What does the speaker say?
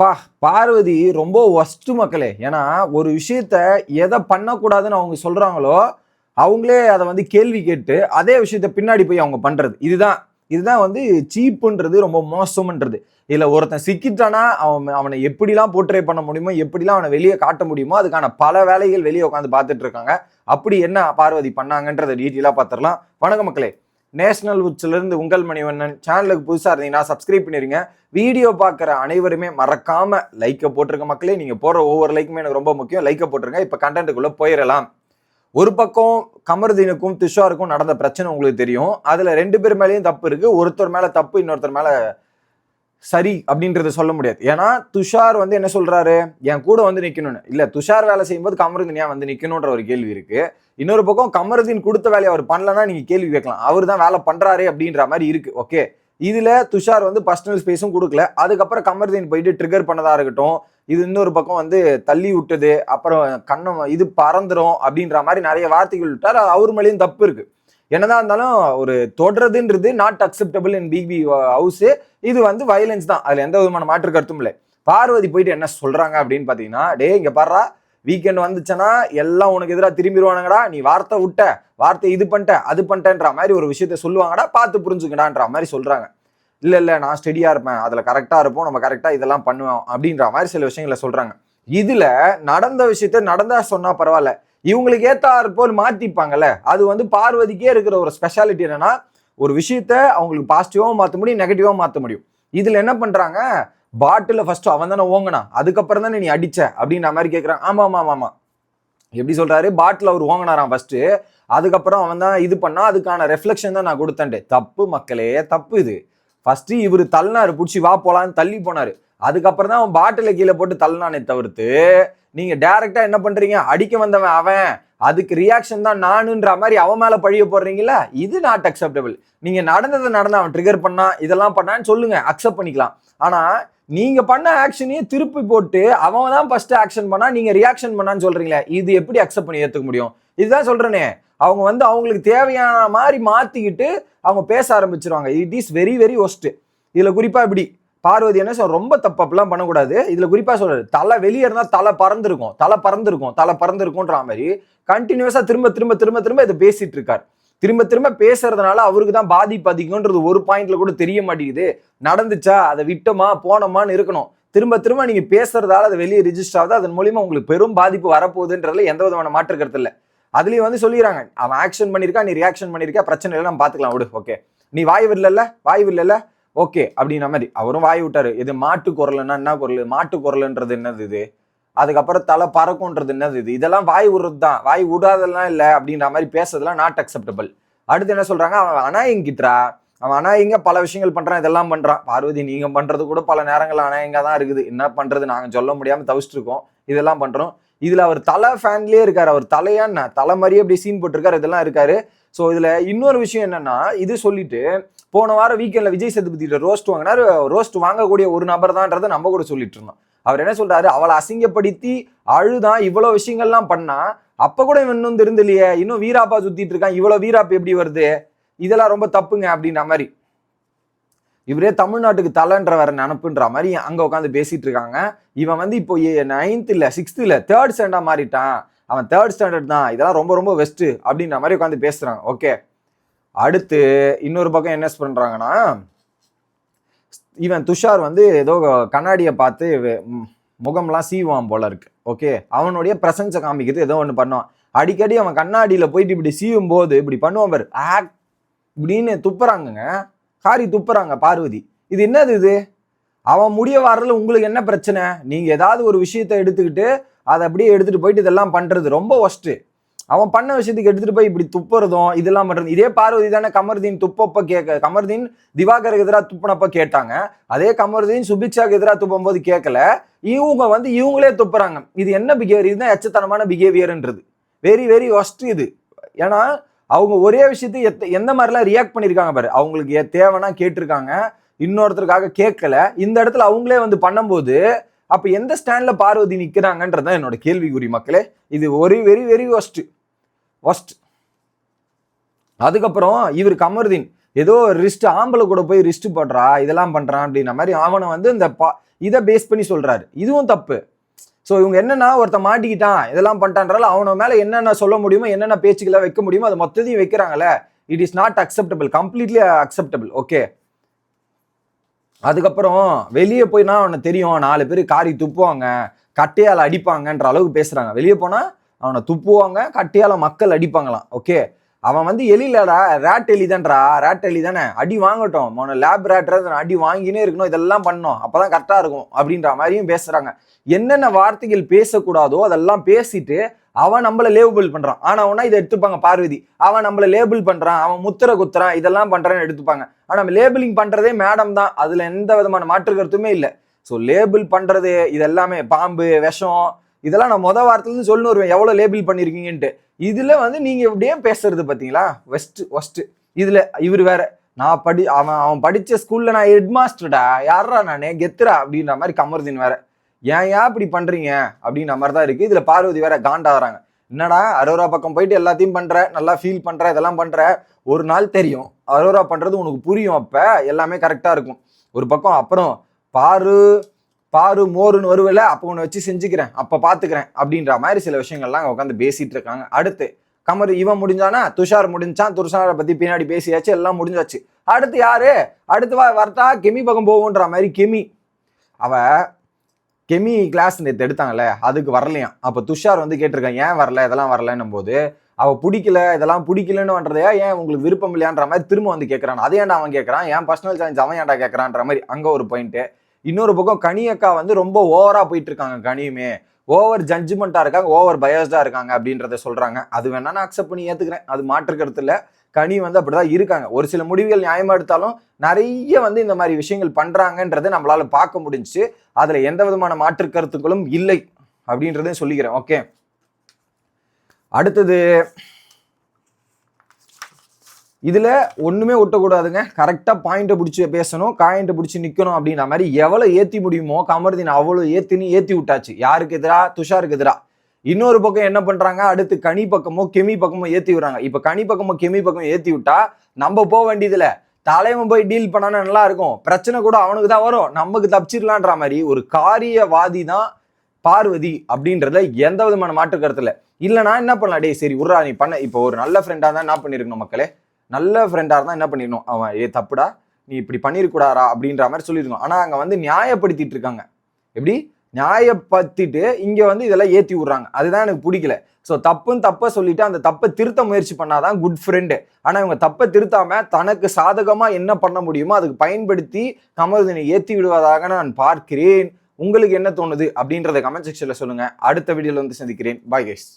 பா பார்வதி ரொம்ப ஒஸ்ட் மக்களே. ஏன்னா ஒரு விஷயத்த எதை பண்ணக்கூடாதுன்னு அவங்க சொல்கிறாங்களோ அவங்களே அதை வந்து கேள்வி கேட்டு அதே விஷயத்த பின்னாடி போய் அவங்க பண்ணுறது இதுதான். இதுதான் வந்து சீப்புன்றது ரொம்ப மோசம்ன்றது. இதில் ஒருத்தன் சிக்கிட்டானா அவன் அவனை எப்படிலாம் போர்ட்ரே பண்ண முடியுமோ எப்படிலாம் அவனை வெளியே காட்ட முடியுமோ அதுக்கான பல வேலைகள் வெளியே உட்காந்து பார்த்துட்டு இருக்காங்க. அப்படி என்ன பார்வதி பண்ணாங்கன்றதை டீட்டெயிலாக பார்த்துடலாம். வணக்க மக்களே. நேஷனல் உட்ஸ்ல உங்கள் மணிவண்ணன் சேனலுக்கு புதுசாக இருந்தீங்கன்னா சப்ஸ்கிரைப் பண்ணிடுங்க வீடியோ பார்க்குற அனைவருமே மறக்காமல் லைக்கை போட்டிருக்க மக்களே. நீங்கள் போடுற ஒவ்வொரு லைக்குமே எனக்கு ரொம்ப முக்கியம். லைக்கை போட்டிருங்க. இப்போ கண்டென்ட்டுக்குள்ளே போயிடலாம் ஒரு பக்கம் கமருதீனுக்கும் துஷாருக்கும் நடந்த பிரச்சனை உங்களுக்கு தெரியும். அதில் ரெண்டு பேர் மேலேயும் தப்பு இருக்குது ஒருத்தர் மேலே தப்பு இன்னொருத்தர் மேலே சரி அப்படின்றத சொல்ல முடியாது. ஏன்னா துஷார் வந்து என்ன சொல்றாரு? என் கூட வந்து நிக்கணும்னு. இல்ல துஷார் வேலை செய்யும்போது கமருதீன் ஏன் வந்து நிக்கணும்ன்ற ஒரு கேள்வி இருக்கு. இன்னொரு பக்கம் கமருதீன் கொடுத்த வேலையை அவர் பண்ணலன்னா நீங்க கேள்வி கேட்கலாம். அவர் தான் வேலை பண்றாரு அப்படின்ற மாதிரி இருக்கு. ஓகே இதுல துஷார் வந்து பர்சனல் ஸ்பேஸும் கொடுக்கல. அதுக்கப்புறம் கமருதீன் போயிட்டு ட்ரிகர் பண்ணதா இருக்கட்டும். இது இன்னொரு பக்கம் வந்து தள்ளி விட்டது. அப்புறம் கண்ணம் இது பறந்துடும் அப்படின்ற மாதிரி நிறைய வார்த்தைகள் விட்டார். அவர் மேலேயும் தப்பு இருக்கு. என்னதான் இருந்தாலும் ஒரு தொடுறதுன்றது not acceptable in BB house இது வந்து வயலன்ஸ் தான். அதுல எந்த விதமான மாற்று கருத்தும் இல்லை. பார்வதி போயிட்டு என்ன சொல்றாங்க அப்படின்னு பாத்தீங்கன்னா டே இங்க பாடுறா வீக்கெண்ட் வந்துச்சுன்னா எல்லாம் உனக்கு எதிராக திரும்பிடுவானுங்கடா நீ வார்த்தை விட்ட வார்த்தை இது பண்ணிட்ட அது பண்ணிட்டேன்ற மாதிரி ஒரு விஷயத்த சொல்லுவாங்கடா பார்த்து புரிஞ்சுக்கடான்ற மாதிரி சொல்கிறாங்க இல்லை இல்லை நான் ஸ்டெடியாக இருப்பேன் அதில் கரெக்டாக இருப்போம் நம்ம கரெக்டாக இதெல்லாம் பண்ணுவோம் அப்படின்ற மாதிரி சில விஷயங்களை சொல்கிறாங்க இதில் நடந்த விஷயத்த நடந்தா சொன்னால் பரவாயில்ல. இவங்களுக்கு ஏத்தாறு போல் மாற்றிப்பாங்கல்ல அது வந்து பார்வதிக்கே இருக்கிற ஒரு ஸ்பெஷாலிட்டி என்னன்னா ஒரு விஷயத்த அவங்களுக்கு பாசிட்டிவாகவும் மாற்ற முடியும் நெகட்டிவாகவும் மாற்ற முடியும். இதில் என்ன பண்ணுறாங்க பாட்டில் ஃபஸ்ட்டு அவன் தானே ஓங்கினான். அதுக்கப்புறம் தானே நீ அடிச்ச? அப்படின்ற மாதிரி கேட்குறான் ஆமாம் ஆமாம் ஆமாம் எப்படி சொல்கிறாரு பாட்டில் அவர் ஓங்கினாராம் ஃபஸ்ட்டு அதுக்கப்புறம் அவன் தான் இது பண்ணா அதுக்கான ரெஃப்ளெக்ஷன் தான் நான் கொடுத்தேன்ட்டு தப்பு மக்களே தப்பு இது. ஃபஸ்ட்டு இவர் தள்ளினார் பிடிச்சி வா போலான்னு தள்ளி போனார். அதுக்கப்புறம் தான் அவன் பாட்டில் கீழே போட்டு தள்ளினானே தவிர்த்து நீங்கள் டேரெக்டாக என்ன பண்ணுறீங்க அடிக்க வந்தவன் அவன். அதுக்கு ரியாக்ஷன் தான் நானுன்ற மாதிரி அவன் மேலே பழிய போடுறீங்களா இது நாட் அக்செப்டபிள் நீங்கள் நடந்ததை நடந்த அவன் ட்ரிகர் பண்ணா இதெல்லாம் பண்ணான்னு சொல்லுங்கள் அக்செப்ட் பண்ணிக்கலாம். ஆனால் நீங்க பண்ண ஆக்ஷனையும் திருப்பி போட்டு அவன் தான் ஃபர்ஸ்ட் ஆக்ஷன் பண்ணா நீங்க ரியாக்ஷன் பண்ணான்னு சொல்றீங்களே இது எப்படி அக்செப்ட் பண்ணி ஏத்துக்க முடியும்? இதுதான் சொல்றேனே. அவங்க வந்து அவங்களுக்கு தேவையான மாதிரி மாத்திக்கிட்டு அவங்க பேச ஆரம்பிச்சிருவாங்க. It is very very worst இதுல குறிப்பா இப்படி பார்வதி என்ன சொல்ற ரொம்ப தப்பு அப்படிலாம் பண்ணக்கூடாது. இதுல குறிப்பா சொல்றாரு தலை வெளியே இருந்தா தலை பறந்துருக்கும் தலை பறந்துருக்கும் தலை பறந்துருக்கும்ன்ற மாதிரி கண்டினியூஸா திரும்ப திரும்ப திரும்ப திரும்ப இதை பேசிட்டு இருக்காரு. திரும்ப திரும்ப பேசுறதுனால அவருக்கு தான் பாதிப்பு அதிகம்ன்றது ஒரு பாயிண்ட்ல கூட தெரிய மாட்டேங்குது. நடந்துச்சா? அதை விட்டோமா? போனோமான்னு இருக்கணும். திரும்ப திரும்ப நீங்க பேசுறதால அது வெளியே ரிஜிஸ்டர் ஆகுது. அதன் மூலியமா உங்களுக்கு பெரும் பாதிப்பு வரப்போகுதுன்றதுல எந்த விதமான மாற்று கருத்து இல்லை. அதுலயும் வந்து சொல்லிடுறாங்க. அவன் ஆக்ஷன் பண்ணிருக்கா நீ ரியாக்ஷன் பண்ணிருக்கா பிரச்சனை இல்லை நம்ம பாத்துக்கலாம் விடு. ஓகே நீ வாய் விடல வாய் விடல ஓகே அப்படின்ற மாதிரி. அவரும் வாய் விட்டாரு. இது மாட்டு குரல்னா என்ன குரல்? மாட்டு குரல்ன்றது என்னது இது? அதுக்கப்புறம் தலை பறக்கும்ன்றது என்னது இது? இதெல்லாம் வாய் விடுறது தான் வாய் விடாதெல்லாம் இல்லை அப்படின்ற மாதிரி பேசுறதுலாம் நாட் அக்செப்டபிள் அடுத்து என்ன சொல்றாங்க? அவன் அனாயங்கிட்டா அவன் அனாயங்க பல விஷயங்கள் பண்றான் இதெல்லாம் பண்றான். பார்வதி நீங்க பண்றது கூட பல நேரங்கள் அனாயங்க தான் இருக்குது. என்ன பண்றது? நாங்க சொல்ல முடியாம தவிச்சிட்டு இருக்கோம் இதெல்லாம் பண்றோம். இதுல அவர் தலை ஃபேன்லயே இருக்காரு. அவர் தலையா என்ன? தலை மாதிரியே அப்படி சீன் போட்டிருக்காரு. இதெல்லாம் இருக்காரு. ஸோ இதுல இன்னொரு விஷயம் என்னன்னா இது சொல்லிட்டு போன வாரம் வீக்கெண்ட்ல விஜய் சேதுபதி ரோஸ்ட் வாங்கினாரு. ரோஸ்ட் வாங்கக்கூடிய ஒரு நபர் தான்ன்றதை நம்ம கூட சொல்லிட்டு இருந்தோம். அவர் என்ன சொல்றாரு? அவளை அசிங்கப்படுத்தி அழுதான் இவ்வளவு விஷயங்கள்லாம் பண்ணா அப்ப கூட இவன் இன்னும் தெரிந்தலையே இன்னும் வீராப்பா சுத்திட்டு இருக்கான் இவ்வளவு வீராப்பு எப்படி வருது? இதெல்லாம் ரொம்ப தப்புங்க அப்படின்ற மாதிரி. இவரே தமிழ்நாட்டுக்கு தலைன்ற வர நினப்புன்ற மாதிரி அங்க உட்காந்து பேசிட்டு இருக்காங்க. இவன் வந்து இப்போ நைன்த் இல்ல சிக்ஸ்த் இல்ல தேர்ட் ஸ்டாண்டா மாறிட்டான். அவன் தேர்ட் ஸ்டாண்டர்ட் தான். இதெல்லாம் ரொம்ப ரொம்ப பெஸ்ட் அப்படின்ற மாதிரி உட்காந்து பேசுறாங்க ஓகே அடுத்து இன்னொரு பக்கம் என்ன பண்றாங்கன்னா இவன் துஷார் வந்து ஏதோ கண்ணாடியை பார்த்து முகம்லாம் சீவான் போல இருக்கு. ஓகே அவனுடைய பிரசன்ஸை காமிக்கிறது ஏதோ ஒன்று பண்ணுவான். அடிக்கடி அவன் கண்ணாடியில் போயிட்டு இப்படி சீவும் போது இப்படி பண்ணுவான் பாரு. ஆக் இப்படின்னு துப்புறாங்கங்க. காரி துப்புறாங்க பார்வதி. இது என்னது இது? அவன் முடிய வாரல உங்களுக்கு என்ன பிரச்சனை? நீங்கள் ஏதாவது ஒரு விஷயத்தை எடுத்துக்கிட்டு அதை அப்படியே எடுத்துகிட்டு போயிட்டு இதெல்லாம் பண்ணுறது ரொம்ப ஒஸ்ட்டு அவன் பண்ண விஷயத்துக்கு எடுத்துட்டு போய் இப்படி துப்புறதும் இதெல்லாம் பண்றது இதே பார்வதி தானே கமர்தீன் துப்பப்ப கேட்க கமர்தீன் திவாகருக்கு எதிராக துப்புனப்ப கேட்டாங்க. அதே கமர்தீன் சுபிக்ஷாக்கு எதிராக துப்பும் போது கேட்கல இவங்க வந்து இவங்களே துப்புறாங்க. இது என்ன பிஹேவியர் இதுதான் எச்சத்தனமான பிஹேவியர்ன்றது வெரி வெரி ஒஸ்ட் இது. ஏன்னா அவங்க ஒரே விஷயத்தை எத்த- எந்த மாதிரிலாம் ரியாக்ட் பண்ணியிருக்காங்க பாரு. அவங்களுக்கு தேவைன்னா கேட்டிருக்காங்க. இன்னொருத்தருக்காக கேட்கல இந்த இடத்துல அவங்களே வந்து பண்ணும்போது அப்போ எந்த ஸ்டாண்டில் பார்வதி நிற்கிறாங்கன்றது தான் என்னோட கேள்விக்குறி மக்களே. இது ஒரு வெரி வெரி ஒஸ்ட்டு ஃபஸ்ட் அதுக்கப்புறம் இவர் கமருதீன் ஏதோ ரிஸ்ட் ஆம்பளை கூட போய் ரிஸ்ட் போடுறா இதெல்லாம் பண்ணுறான் அப்படின்ற மாதிரி அவனை வந்து இந்த பா இதை பேஸ் பண்ணி சொல்கிறாரு இதுவும் தப்பு. ஸோ இவங்க என்னென்னா ஒருத்த மாட்டிக்கிட்டான் இதெல்லாம் பண்ணிட்டான்றால அவனை மேலே என்னென்ன சொல்ல முடியுமோ என்னென்ன பேச்சுக்களை வைக்க முடியுமோ அது மொத்தத்தையும் வைக்கிறாங்களே it is not acceptable completely acceptable okay அதுக்கப்புறம் வெளியே போய்னா அவனை தெரியும் நாலு பேர் காரி துப்புவாங்க கட்டையால் அடிப்பாங்கன்ற அளவுக்கு பேசுகிறாங்க வெளியே போனால் அவனை துப்புவாங்க கட்டியால் மக்கள் அடிப்பாங்களாம். ஓகே அவன் வந்து எலிலடா ரேட் எலி தான்டா. ரேட் எலி தானே. அடி வாங்கட்டும். அவனை லேப் ரேட் அடி வாங்கினே இருக்கணும். இதெல்லாம் பண்ணோம் அப்போ தான் கரெக்டாக இருக்கும் அப்படின்ற மாதிரியும் பேசுகிறாங்க என்னென்ன வார்த்தைகள் பேசக்கூடாதோ அதெல்லாம் பேசிட்டு அவன் நம்மள லேபிள் பண்ணுறான் ஆனால் அவனா இதை எடுத்துப்பாங்க பார்வதி. அவன் நம்மள லேபிள் பண்ணுறான் அவன் முத்திர குத்துறான். இதெல்லாம் பண்ணுறான்னு எடுத்துப்பாங்க. ஆனால் நம்ம லேபிளிங் பண்ணுறதே மேடம் தான். அதில் எந்த விதமான மாற்று கருத்துமே இல்லை. ஸோ லேபிள் பண்ணுறது இதெல்லாமே பாம்பு விஷம் இதெல்லாம் நான் மொதல் வார்த்தைலேருந்து சொல்லணும் வருவேன். எவ்வளோ லேபிள் பண்ணியிருக்கீங்கன்ட்டு இதில் வந்து நீங்கள் இப்படியே பேசுறது பார்த்தீங்களா வெஸ்ட் ஒஸ்ட்டு இதில் இவர் வேற. நான் படி அவன் அவன் படித்த ஸ்கூலில் நான் ஹெட் மாஸ்டர்டா யாரா நானே? கெத்துரா அப்படின்ற மாதிரி கமருதீன் வேற. ஏன் ஏன் இப்படி பண்ணுறீங்க அப்படின்ற மாதிரி தான் இருக்குது இதில் பார்வதி வேற காண்டாகிறாங்க. என்னடா அரோரா பக்கம் போயிட்டு எல்லாத்தையும் பண்ணுற நல்லா ஃபீல் பண்ணுற இதெல்லாம் பண்ணுற ஒரு நாள் தெரியும். அரோரா பண்ணுறது உனக்கு புரியும் அப்போ. எல்லாமே கரெக்டாக இருக்கும். ஒரு பக்கம் அப்புறம் பாரு பாரு மோருன்னு வருவல அப்போ உன்னை வச்சு செஞ்சுக்கிறேன் அப்போ பார்த்துக்கிறேன் அப்படின்ற மாதிரி சில விஷயங்கள்லாம் உட்காந்து பேசிகிட்டு இருக்காங்க. அடுத்து கமர் இவன் முடிஞ்சானா? துஷார் முடிஞ்சான் துஷாரை பற்றி பின்னாடி பேசியாச்சு எல்லாம் முடிஞ்சாச்சு. அடுத்து யாரு? அடுத்து வா வரட்டா கெமி பக்கம் போகுன்ற மாதிரி கெமி. அவ கெமி கிளாஸ் நேற்று எடுத்தாங்கல்ல அதுக்கு வரலையாம். அப்போ துஷார் வந்து கேட்டிருக்கான் ஏன் வரல? இதெல்லாம் வரலன்னும் போது அவள் பிடிக்கல இதெல்லாம் பிடிக்கலன்னு பண்ணுறதையா ஏன் உங்களுக்கு விருப்பம் இல்லையான்ற மாதிரி திரும்ப வந்து கேட்கறான் அதே ஏன்டா அவன் கேட்குறான் ஏன் பர்சனல் சாய்ஸ் அவன் ஏன்டா கேட்கறான்ற மாதிரி அங்கே ஒரு பாயிண்ட்டு இன்னொரு பக்கம் கனி அக்கா வந்து ரொம்ப ஓவரா போயிட்டு இருக்காங்க கனியுமே. ஓவர் ஜட்ஜ்மெண்ட்டாக இருக்காங்க ஓவர் பயோஸ்டாக இருக்காங்க அப்படின்றத சொல்கிறாங்க அது வேணா நான் அக்செப்ட் பண்ணி ஏற்றுக்கிறேன் அது மாற்றுக்கிறது இல்லை. கனி வந்து அப்படிதான் இருக்காங்க. ஒரு சில முடிவுகள் நியாயமாக எடுத்தாலும் நிறைய வந்து இந்த மாதிரி விஷயங்கள் பண்ணுறாங்கன்றதை நம்மளால் பார்க்க முடிஞ்சுச்சு. அதில் எந்த விதமான மாற்று கருத்துக்களும் இல்லை அப்படின்றதையும் சொல்லிக்கிறேன். ஓகே. அடுத்தது இதில் ஒன்றுமே ஒட்டக்கூடாதுங்க. கரெக்டாக பாயிண்ட்டை பிடிச்சி பேசணும் காயிண்ட்டை பிடிச்சி நிற்கணும் அப்படின்ற மாதிரி எவ்வளோ ஏற்றி முடியுமோ கமருதீன் அவ்வளோ ஏற்றின்னு ஏற்றி விட்டாச்சு. யாருக்கு எதிராக துஷாருக்கு எதிராக இன்னொரு பக்கம் என்ன பண்ணுறாங்க அடுத்து கனி பக்கமோ கெமி பக்கமோ ஏற்றி விடுறாங்க. இப்போ கனி பக்கமோ கெமி பக்கமோ ஏற்றி விட்டா நம்ம போக வேண்டியதில்லை. தலைவன் போய் டீல் பண்ணானா நல்லா இருக்கும். பிரச்சனை கூட அவனுக்கு தான் வரும். நமக்கு தப்பிச்சிடலான்ற மாதிரி ஒரு காரியவாதி தான் பார்வதி அப்படின்றத எந்த விதமான மாற்று கருத்து இல்லைனா என்ன பண்ணலாம்? டேய் சரி உர்ரா நீ பண்ண. இப்போ ஒரு நல்ல ஃப்ரெண்டாக தான் என்ன பண்ணிருக்கணும் மக்களே? நல்ல ஃப்ரெண்டாக இருந்தால் என்ன பண்ணிடணும்? அவன் ஏ தப்புடா. நீ இப்படி பண்ணிருக்கூடாரா அப்படின்ற மாதிரி சொல்லியிருக்கோம் ஆனால் அங்கே வந்து நியாயப்படுத்திட்டு இருக்காங்க. எப்படி? நியாயப்படுத்திட்டு இங்கே வந்து இதெல்லாம் ஏற்றி விடுறாங்க. அதுதான் எனக்கு பிடிக்கல. ஸோ தப்புன்னு தப்பை சொல்லிட்டு அந்த தப்பை திருத்த முயற்சி பண்ணாதான் குட் ஃப்ரெண்டு ஆனால் இவங்க தப்பை திருத்தாம தனக்கு சாதகமாக என்ன பண்ண முடியுமோ அதுக்கு பயன்படுத்தி கமருதனை ஏற்றி விடுவதாக நான் பார்க்கிறேன். உங்களுக்கு என்ன தோணுது? அப்படின்றத கமெண்ட் செக்ஷனில் சொல்லுங்கள் அடுத்த வீடியோவில் வந்து சந்திக்கிறேன். Bye guys